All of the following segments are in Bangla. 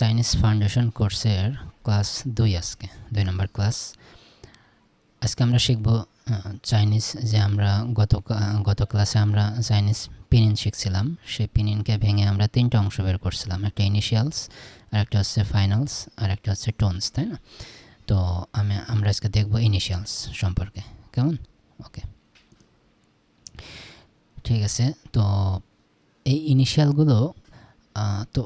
চাইনিজ ফাউন্ডেশন কোর্সের ক্লাস দুই আজকে, দুই নম্বর ক্লাস। আজকে আমরা শিখব চাইনিজ যে আমরা গত গত ক্লাসে আমরা চাইনিজ পিনিন শিখছিলাম। সেই পিনিনকে ভেঙে আমরা তিনটা অংশ বের করছিলাম, একটা ইনিশিয়ালস আর একটা হচ্ছে ফাইনালস আর একটা হচ্ছে টোনস তাই না? তো আমি, আমরা আজকে দেখব ইনিশিয়ালস সম্পর্কে, কেমন? ওকে ঠিক আছে, তো এই ইনিশিয়ালগুলো তো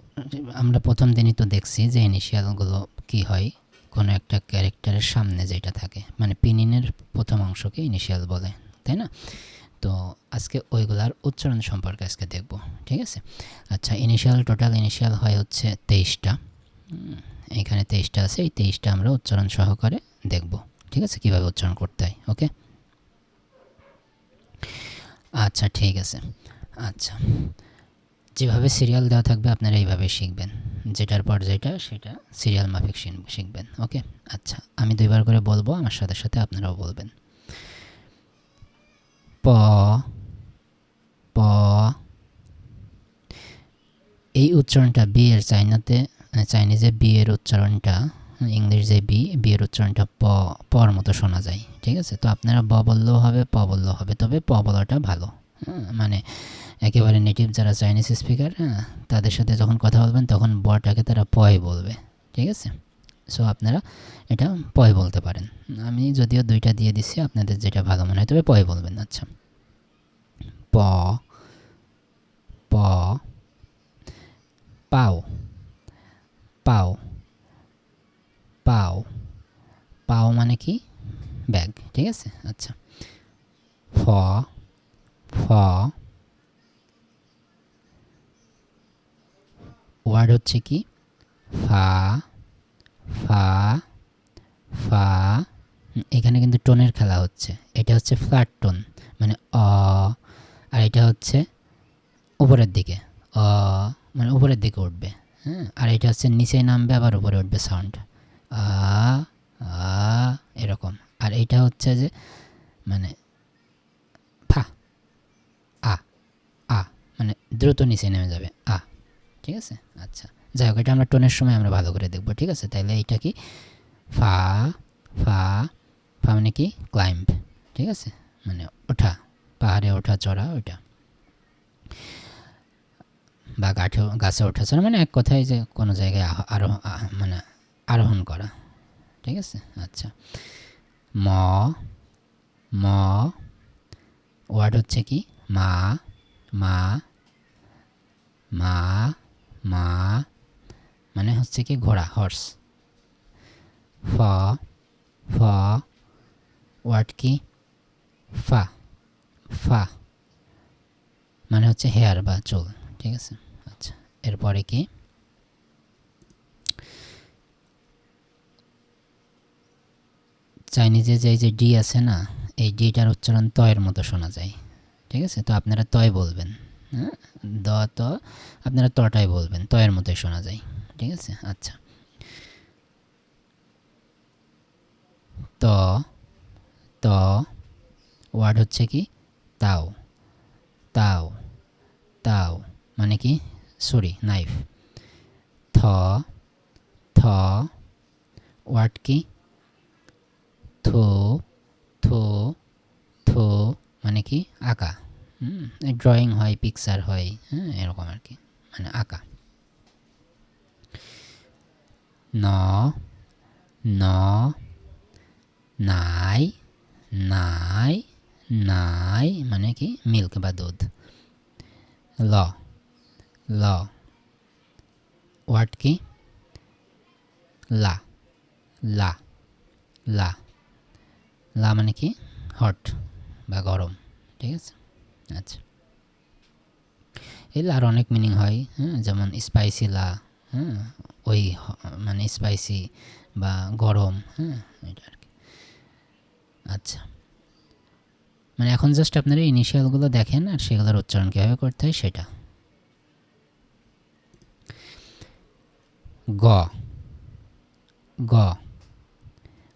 আমরা প্রথম দিনই তো দেখছি যে ইনিশিয়ালগুলো কি হয়। কোনো একটা ক্যারেক্টারের সামনে যেটা থাকে। মানে পিনিনের প্রথম অংশকে ইনিশিয়াল বলে, তাই না? তো আজকে ওইগুলার উচ্চারণ সম্পর্কে আজকে দেখব, ঠিক আছে? আচ্ছা ইনিশিয়াল টোটাল ইনিশিয়াল হয় হচ্ছে তেইশটা। এখানে তেইশটা আছে, এই তেইশটা আমরা উচ্চারণ সহকারে দেখব, ঠিক আছে? কীভাবে উচ্চারণ করতে হয়, ওকে? আচ্ছা ঠিক আছে। আচ্ছা যেভাবে সিরিয়াল দেওয়া থাকবে আপনারা এইভাবে শিখবেন। যেটার পর যেটা, সেটা সিরিয়াল মাফিক শিখবেন ওকে আচ্ছা আমি দুইবার করে বলব, আমার সাথে সাথে আপনারাও বলবেন। প প, এই উচ্চারণটা বি এর চাইনাতে চাইনিজে বি এর উচ্চারণটা, ইংলিশ যে বি বি এর উচ্চারণটা প পর মতো শোনা যায়, ঠিক আছে? তো আপনারা ব বললেও হবে, প বললেও হবে, তবে প বলাটা ভালো মানে একেবারে নেটিভ যারা চাইনিজ স্পিকার হ্যাঁ তাদের সাথে যখন কথা বলবেন, তখন বটাকে তারা পয় বলবে, ঠিক আছে? সো আপনারা এটা পয় বলতে পারেন। আমি যদিও দুইটা দিয়ে দিচ্ছি আপনাদের যেটা ভালো মনে হয় তবে পয় বলবেন আচ্ছা। প প, পাও পাও পাও পাও মানে কি? ব্যাগ, ঠিক আছে? আচ্ছা। ফ ফ ওয়ার্ড হচ্ছে কি? ফা ফা ফা, এখানে কিন্তু টোনের খেলা হচ্ছে। এটা হচ্ছে ফ্ল্যাট টোন মানে অ, আর এটা হচ্ছে উপরের দিকে। অ মানে উপরের দিকে উঠবে হ্যাঁ? আর এটা হচ্ছে নিচে নামবে, আবার উপরে উঠবে সাউন্ড আ, এরকম। আর এটা হচ্ছে যে মানে ফা, আ আ মানে দ্রুত নিচে নেমে যাবে, আ। ঠিক আছে? আচ্ছা। যাই হোক, এটা আমরা টোনের সময় আমরা ভালো করে দেখব, ঠিক আছে? তাইলে এইটা কি? ফা ফা ফা মানে কি? ক্লাইম্ব, ঠিক আছে? মানে ওঠা, পাহাড়ে ওঠা, চড়া, ওইটা। বা গাঠে, গাছে ওঠা, চড়া মানে এক কথায় যে কোনো জায়গায় আরোহ মানে আরোহণ করা, ঠিক আছে? আচ্ছা। ম ম, ওয়ার্ড হচ্ছে কি? মা মা মা মা মানে হচ্ছে কি ঘোড়া হর্স ফ ফ ওয়ার্ড কি? ফা ফা মানে হচ্ছে হেয়ার বা চুল, ঠিক আছে? আচ্ছা এরপরে কি? চাইনিজে যে যে ডি আছে না, এই ডিটার উচ্চারণ তয়ের মতো শোনা যায়, ঠিক আছে? তো আপনারা তয় বলবেন। হ্যাঁ দ ত আপনারা তটাই বলবেন। তয়ের মতোই শোনা যায়। ঠিক আছে? আচ্ছা। ত ত, ওয়ার্ড হচ্ছে কি? তাও। তাও। তাও। মানে কি? Sorry, knife. থ থ, ওয়ার্ড কি? থো থো থো মানে কি? আঁকা। ড্রয়িং হয় পিকচার হয় হ্যাঁ এরকম আর কি মানে আঁকা। ন ন, নাই নাই নাই মানে কি মিল্ক বা দুধ। ল ল ওয়ার্ড কি? লা লা লা লা মানে কি হট বা গরম, ঠিক আছে? আচ্ছা। এর আর অনেক মিনিং হয় হ্যাঁ? যেমন স্পাইসি লা হ্যাঁ? ওই মানে স্পাইসি বা গরম হ্যাঁ? এটা আর কি। আচ্ছা। মানে এখন জাস্ট আপনারা ইনিশিয়ালগুলো দেখেন আর সেগুলোর উচ্চারণ কীভাবে করতে হয় সেটা। গ। গ।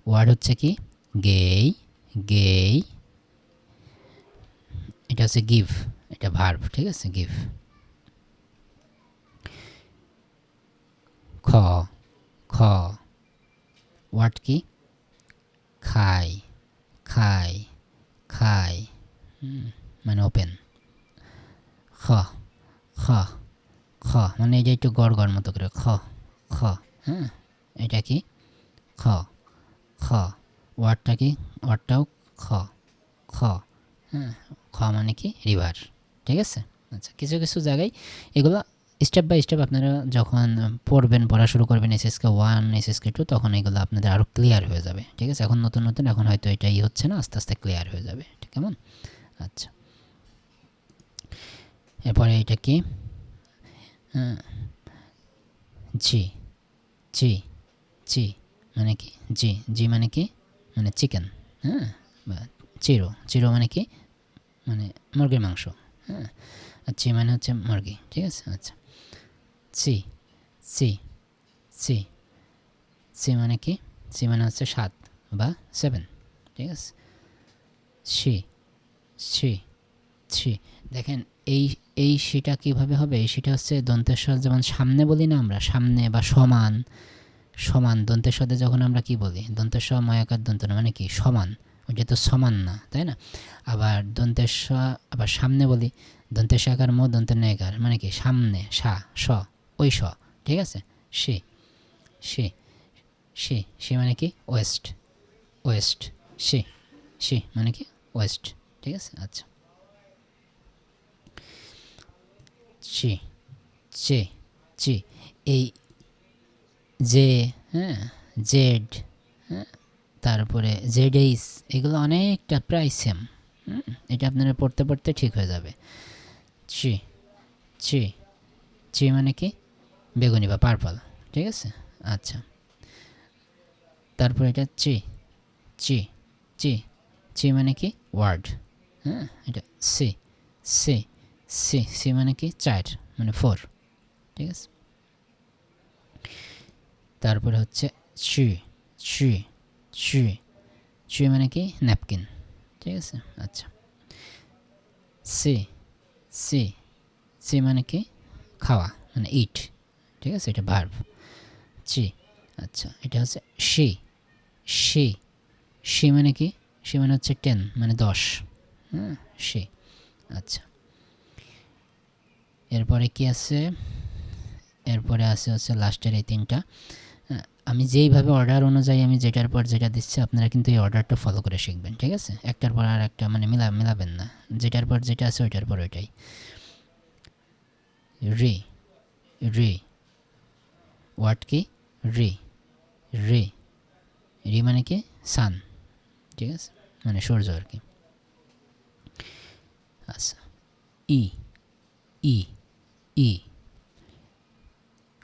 ওয়ার্ড হচ্ছে কি? গেই গেই এটা হচ্ছে গিভ এটা ভার্ভ ঠিক আছে? গিভ খ খ ওয়াট কি? খাই খাই খাই মানে ওপেন খ খ খ মানে এই যে একটু গড় গড় মতো করে, খ খ হ্যাঁ এটা কি? খ খ ওয়ার্ডটা কি? ওয়ার্ডটাও খ খ হ্যাঁ খ মানে কি? রিভার ঠিক আছে? আচ্ছা কিছু কিছু জায়গায় এগুলো স্টেপ বাই স্টেপ আপনারা যখন পড়বেন, পড়া শুরু করবেন এসএসকে ওয়ান এসএসকে টু তখন এগুলো আপনাদের আরও ক্লিয়ার হয়ে যাবে, ঠিক আছে? এখন নতুন নতুন, এখন হয়তো এটাই হচ্ছে না, আস্তে আস্তে ক্লিয়ার হয়ে যাবে, ঠিক কেমন? আচ্ছা। এরপরে এটা কি? জি জি জি মানে কি? জি জি মানে কি? মানে চিকেন হ্যাঁ? বা চিরো চিরো মানে কি? মানে মুরগির মাংস হ্যাঁ? চি মানে হচ্ছে মুরগি, ঠিক আছে? আচ্ছা। সি সি সি সি মানে কি? সি মানে হচ্ছে সাত বা সেভেন ঠিক আছে? সি সি সি দেখেন, এই এই সিটা কীভাবে হবে? এই সিটা হচ্ছে দন্তেশ্বর যেমন সামনে বলি না আমরা, সামনে বা সমান সমান। দন্তেশ্বরে যখন আমরা কি বলি? দন্তেশ্বর ময়াকার দন্ত মানে কি? সমান। ওটা তো সমান না, তাই না? আবার দন্তেশ্ব আবার সামনে বলি দন্তেশাকার মো, দন্ত নয়কার মানে কি? সামনে, সা, স, ওই স, ঠিক আছে? সে সে সে সে মানে কি? ওয়েস্ট ওয়েস্ট, সে সে মানে কি? ওয়েস্ট, ঠিক আছে? আচ্ছা। চি, চে, চি, এই জে হ্যাঁ জেড তারপরে জেড এইস এগুলো অনেকটা প্রায় সেম এটা আপনারা পড়তে পড়তে ঠিক হয়ে যাবে। চি চি চি মানে কি? বেগুনি বা পার্পল ঠিক আছে? আচ্ছা। তারপরে এটা চি চি চি চি মানে কি? ওয়ার্ড হ্যাঁ এটা সি সি সি সি মানে কি? চার মানে ফোর ঠিক আছে? তারপরে হচ্ছে চি চি চি চি মানে কি? ন্যাপকিন ঠিক আছে? আচ্ছা। সে সি সি মানে কি? খাওয়া মানে ইট ঠিক আছে? এটা ভার্ব চি আচ্ছা। এটা হচ্ছে শি সে শি মানে কি? সে মানে হচ্ছে টেন মানে দশ। হ্যাঁ সে আচ্ছা। এরপরে কি আছে? এরপরে আছে হচ্ছে লাস্টের এই তিনটা। আমি যেইভাবে অর্ডার অনুযায়ী আমি যেটার পর যেটা দিচ্ছি, আপনারা কিন্তু এই অর্ডারটা ফলো করে শিখবেন, ঠিক আছে? একটার পর আর একটা মানে মিলা, মিলাবেন না। যেটার পর যেটা আছে ওইটার পর ওইটাই। রে রে। ওয়াট কি? রে রে। রি মানে কি? সান ঠিক আছে? মানে সূর্য আর কি। আচ্ছা। E E E.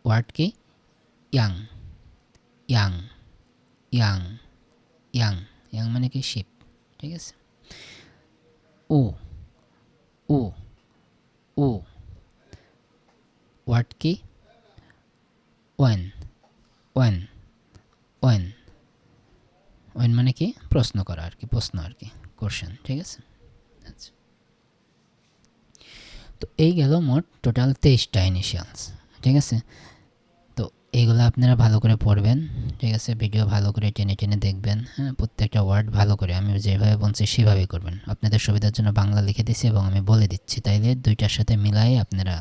ওয়ার্ড কি? Young young young young young মানে কি? শিপ ঠিক আছে? ও ও ও ওয়ার্ড কি? ওয়েন ওয়েন ওয়েন ওয়েন মানে কি? প্রশ্ন করা আর কি, প্রশ্ন আর কি কোশ্চেন ঠিক আছে? আচ্ছা তো এই গেল মোট টোটাল তেইশটা ইনিশিয়ালস ঠিক আছে? তো এইগুলো আপনারা ভালো করে পড়বেন, ঠিক আছে? ভিডিও ভালো করে টেনে টেনে দেখবেন হ্যাঁ? প্রত্যেকটা ওয়ার্ড ভালো করে আমি যেভাবে বলছি সেভাবেই করবেন। আপনাদের সুবিধার জন্য বাংলা লিখে দিচ্ছি এবং আমি বলে দিচ্ছি, তাইলে দুইটার সাথে মিলাই আপনারা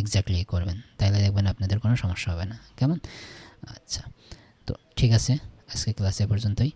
এক্স্যাক্টলি করবেন, তাইলে দেখবেন আপনাদের কোনো সমস্যা হবে না, কেমন? আচ্ছা তো ঠিক আছে, আজকে ক্লাসে পর্যন্তই।